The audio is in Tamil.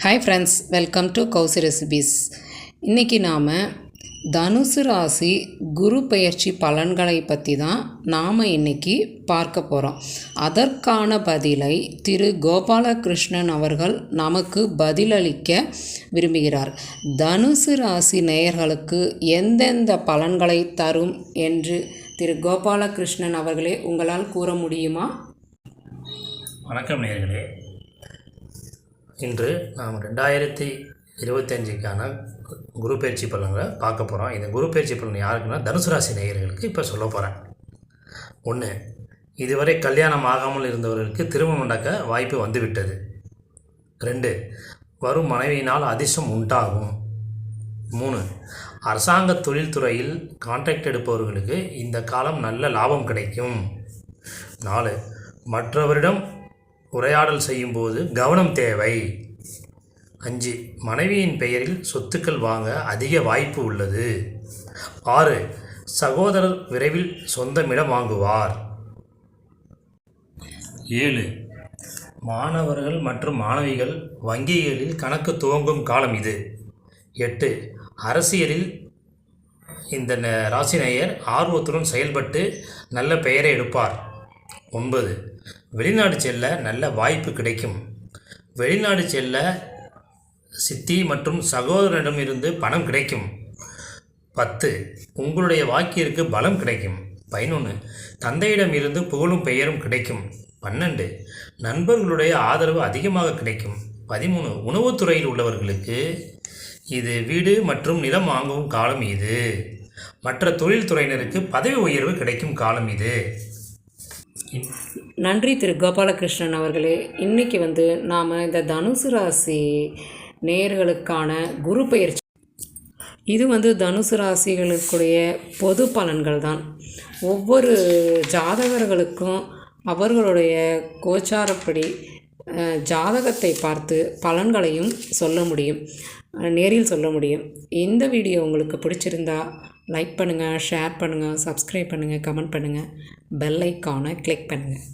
Hi friends welcome to Kowsi recipes இன்றைக்கி நாம் தனுசு ராசி குரு பயிற்சி பலன்களை பற்றி தான் நாம் இன்றைக்கி பார்க்க போகிறோம் அதற்கான பதிலை திரு கோபாலகிருஷ்ணன் அவர்கள் நமக்கு பதிலளிக்க விரும்புகிறார். தனுசு ராசி நேயர்களுக்கு எந்தெந்த பலன்களை தரும் என்று திரு கோபாலகிருஷ்ணன் அவர்களே உங்களால் கூற முடியுமா? வணக்கம் நேயர்களே. இன்று நாம் ரெண்டாயிரத்தி இருபத்தஞ்சுக்கான குரு பயிற்சி பலன்களை பார்க்க போகிறோம் இந்த குரு பயிற்சி பலன் யாருக்குன்னா தனுசு ராசி நேயர்களுக்கு இப்போ சொல்ல போகிறேன் ஒன்று இதுவரை கல்யாணம் ஆகாமல் இருந்தவர்களுக்கு திருமணம் நடக்க வாய்ப்பு வந்துவிட்டது. ரெண்டு வரும் மனைவியினால் அதிர்ஷ்டம் உண்டாகும். மூணு அரசாங்க தொழில்துறையில் கான்ட்ராக்ட் எடுப்பவர்களுக்கு இந்த காலம் நல்ல லாபம் கிடைக்கும். நாலு மற்றவரிடம் உரையாடல் செய்யும்போது கவனம் தேவை. அஞ்சு மனைவியின் பெயரில் சொத்துக்கள் வாங்க அதிக வாய்ப்பு உள்ளது. ஆறு சகோதரர் விரைவில் சொந்தமிடம் வாங்குவார். ஏழு மாணவர்கள் மற்றும் மாணவிகள் வங்கிகளில் கணக்கு துவங்கும் காலம் இது. எட்டு அரசியலில் இந்த ந- ராசிநேயர் ஆர்வத்துடன் செயல்பட்டு நல்ல பெயரை எடுப்பார். ஒன்பது. வெளிநாடு செல்ல நல்ல வாய்ப்பு கிடைக்கும். வெளிநாடு செல்ல சித்தி மற்றும் சகோதரனிடம் இருந்து பணம் கிடைக்கும். பத்து. உங்களுடைய வாக்கிற்கு பலம் கிடைக்கும். பதினொன்று தந்தையிடம் இருந்து புகழும் பெயரும் கிடைக்கும். பன்னெண்டு. நண்பர்களுடைய ஆதரவு அதிகமாக கிடைக்கும். பதிமூணு. உணவுத்துறையில் உள்ளவர்களுக்கு இது வீடு மற்றும் நிலம் வாங்கும் காலம் இது. மற்ற தொழில்துறையினருக்கு பதவி உயர்வு கிடைக்கும் காலம் இது. நன்றி திரு கோபாலகிருஷ்ணன் அவர்களே. இன்றைக்கி வந்து நாம் இந்த தனுசு ராசி நேர்களுக்கான குரு பயிற்சி. இது வந்து தனுசு ராசிகளுக்குடைய பொது பலன்கள் தான். ஒவ்வொரு ஜாதகர்களுக்கும் அவர்களுடைய கோச்சாரப்படி ஜாதகத்தை பார்த்து பலன்களையும் சொல்ல முடியும். நேரில் சொல்ல முடியும். இந்த வீடியோ உங்களுக்கு பிடிச்சிருந்தா லைக் பண்ணுங்கள் ஷேர் பண்ணுங்கள் சப்ஸ்கிரைப் பண்ணுங்கள் கமெண்ட் பண்ணுங்கள் பெல் ஐக்கானை கிளிக் பண்ணுங்கள்